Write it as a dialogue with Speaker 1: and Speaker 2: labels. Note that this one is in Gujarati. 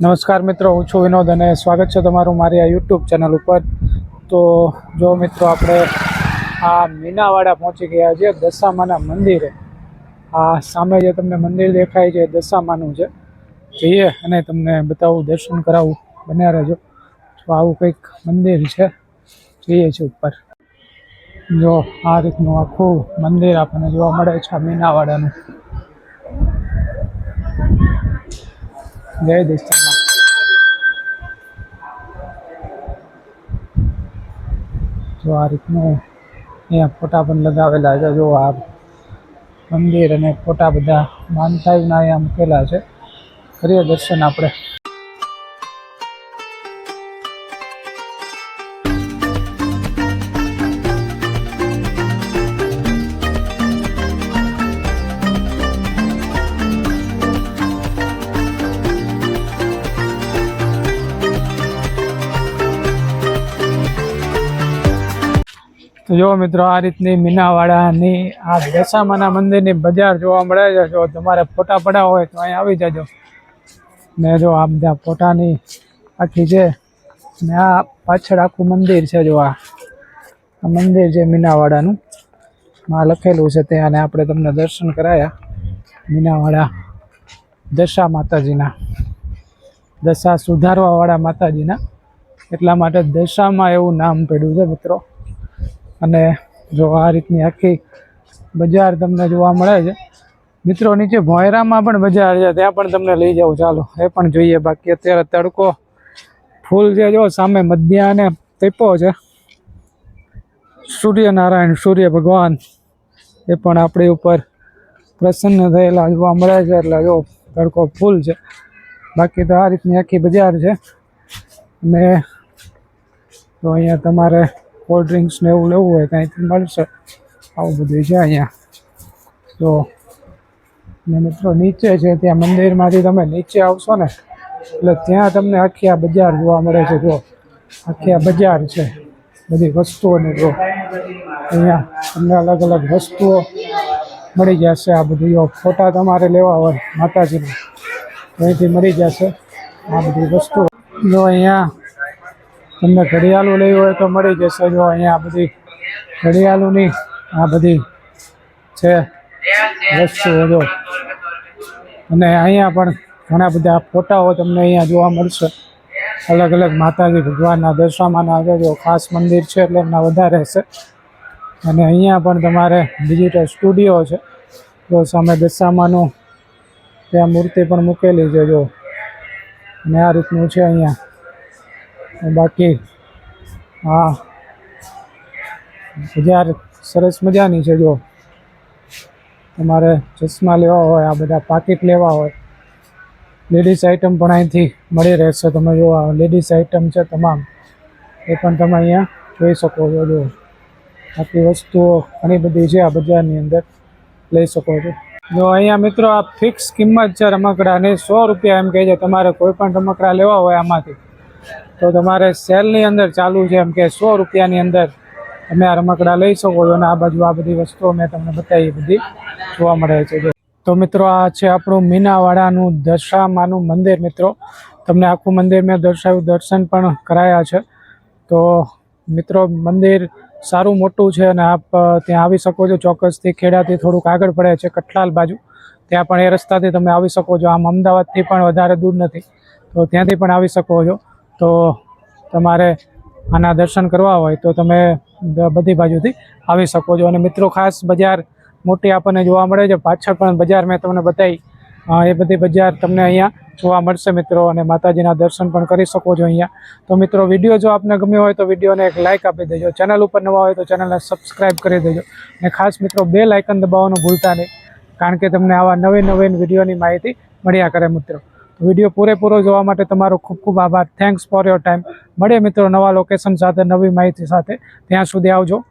Speaker 1: નમસ્કાર મિત્રો, હું છું વિનોદ અને સ્વાગત છે તમારું મારી આ યુટ્યુબ ચેનલ ઉપર. તો જો મિત્રો, આપણે આ મીનાવાડા પહોંચી ગયા છે દશામાના મંદિરે. આ સામે જે તમને મંદિર દેખાય છે દશામાનું છે. જઈએ અને તમને બતાવું, દર્શન કરાવું. બન્યા રહેજો. તો આવું કંઈક મંદિર છે, જઈએ છીએ ઉપર. જો આ રીતનું આખું મંદિર આપણને જોવા મળે છે આ મીનાવાડાનું. જય દશામાં જો આ રીતનું અહીંયા ફોટા પણ લગાવેલા છે, જો આ મંદિર અને ફોટા બધા માનતાઈના અહીંયા મૂકેલા છે. કરીએ દર્શન આપણે. તો જો મિત્રો, આ રીતની મીનાવાડાની આ દશામાના મંદિરની બજાર જોવા મળે છે. જો તમારે ફોટા પડ્યા હોય તો અહીં આવી જજો. ને જો આ બધા ફોટાની આખી છે ને આ પાછળ આખું મંદિર છે જો આ. મંદિર છે મીનાવાડાનું, માં લખેલું છે ત્યાં અને આપણે તમને દર્શન કરાયા. મીનાવાડા દશા માતાજીના. દશા સુધારવાવાળા માતાજીના. એટલા માટે દશામાં એવું નામ પડ્યું છે મિત્રો. અને જો આ રીતની આખી બજાર તમને જોવા મળે છે. મિત્રો, નીચે ભોયરામાં પણ બજાર છે, ત્યાં પણ તમને લઈ જાઉં, ચાલો. એ પણ જોઈએ. બાકી અત્યારે તડકો ફૂલ છે. જો, સામે મધ્યાને તેપો છે. સૂર્યનારાયણ, સૂર્ય ભગવાન, એ પણ આપણી ઉપર પ્રસન્ન થયેલા જોવા મળે છે. એટલે જો, તડકો ફૂલ છે. બાકી તો આ રીતની આખી બજાર છે. અને તો અહીંયા તમારે કોલ્ડ ડ્રિંક્સ ને એવું લેવું હોય ત્યાંથી મળશે. આવું બધું છે અહીંયા. તો ને મિત્રો નીચે છે ત્યાં મંદિરમાંથી તમે નીચે આવશો ને, એટલે ત્યાં તમને આખી આ બજાર જોવા મળે છે. જો આખી આ બજાર છે. બધી વસ્તુઓને જો અહીંયા તમને અલગ અલગ વસ્તુઓ મળી જશે. આ બધી ફોટા તમારે લેવા હોય માતાજીના. અહીંથી મળી જશે આ બધી વસ્તુઓ. જો અહીંયા તમને ઘડિયાળું લેવું હોય તો મળી જશે. જો અહીંયા બધી ઘડિયાળોની આ બધી છે વસ્તુઓ જો. અને અહીંયા પણ ઘણા બધા ફોટાઓ તમને અહીંયા જોવા મળશે. અલગ અલગ માતાજી ભગવાનના દશામાના આગળ જો ખાસ મંદિર છે એટલે એમના વધારે છે. અને અહીંયા પણ તમારે ડિજિટલ સ્ટુડિયો છે. જો સામે દશામાનું ત્યાં મૂર્તિ પણ મૂકેલી છે જો. અને આ રીતનું છે અહીંયા. બાકી હા, બજાર સરસ મજાની છે જો. તમારે ચશ્મા લેવા હોય, આ બધા પાકીટ લેવા હોય, લેડીઝ આઇટમ પણ અહીંથી મળી રહેશે. તમે જો આ લેડીઝ આઇટમ છે તમામ, એ પણ તમે અહીંયા જોઈ શકો છો જો. આખી વસ્તુઓ ઘણી બધી છે આ બજારની અંદર, લઈ શકો છો. જો અહીંયા મિત્રો આ ફિક્સ કિંમત છે રમકડાની, સો રૂપિયા એમ કહે છે. તમારે કોઈ પણ રમકડા લેવા હોય આમાંથી તો તમારે સેલની અંદર ચાલુ છે એમ કે સો રૂપિયાની અંદર તમે આ રમકડા લઈ શકો છો અને આ બાજુ આ બધી વસ્તુઓ મેં તમને બતાવી બધી જોવા મળે છે. તો મિત્રો, આ છે આપણું મીનાવાડાનું દશામાનું મંદિર મિત્રો. તમને આખું મંદિર મેં દર્શાવ્યું, દર્શન પણ કરાયા છે. તો મિત્રો, મંદિર સારું મોટું છે અને આપ ત્યાં આવી શકો છો. ચોક્કસથી ખેડાથી થોડુંક આગળ પડે છે, કઠલાલ બાજુ. ત્યાં પણ એ રસ્તાથી તમે આવી શકો છો. આમ અમદાવાદથી પણ વધારે દૂર નથી. તો ત્યાંથી પણ આવી શકો છો. તો તમારે આના દર્શન કરવા હોય તો તમે બધી બાજુથી આવી શકો છો. અને મિત્રો, ખાસ બજાર મોટી આપણને જોવા મળે છે. પાછળ પણ બજાર મેં તમને બતાવી. એ બધી બજાર તમને અહીંયા જોવા મળશે મિત્રો, અને માતાજીના દર્શન પણ કરી શકો છો અહીંયા. તો મિત્રો, વીડિયો જો આપને ગમ્યો હોય તો વિડીયોને એક લાઇક આપી દેજો. ચેનલ ઉપર નવા હોય તો ચેનલને સબસ્ક્રાઈબ કરી દેજો. અને ખાસ મિત્રો, બે લાઇકન દબાવવાનું ભૂલતા નહીં, કારણ કે તમને આવા નવીન નવીન વિડીયોની માહિતી મળ્યા કરે મિત્રો. વીડિયો પૂરેપૂરો જોવા માટે તમારો ખૂબ ખૂબ આભાર. થેન્ક્સ ફોર યોર ટાઈમ મળીએ મિત્રો નવા લોકેશન સાથે, નવી માહિતી સાથે. ત્યાં સુધી આવજો.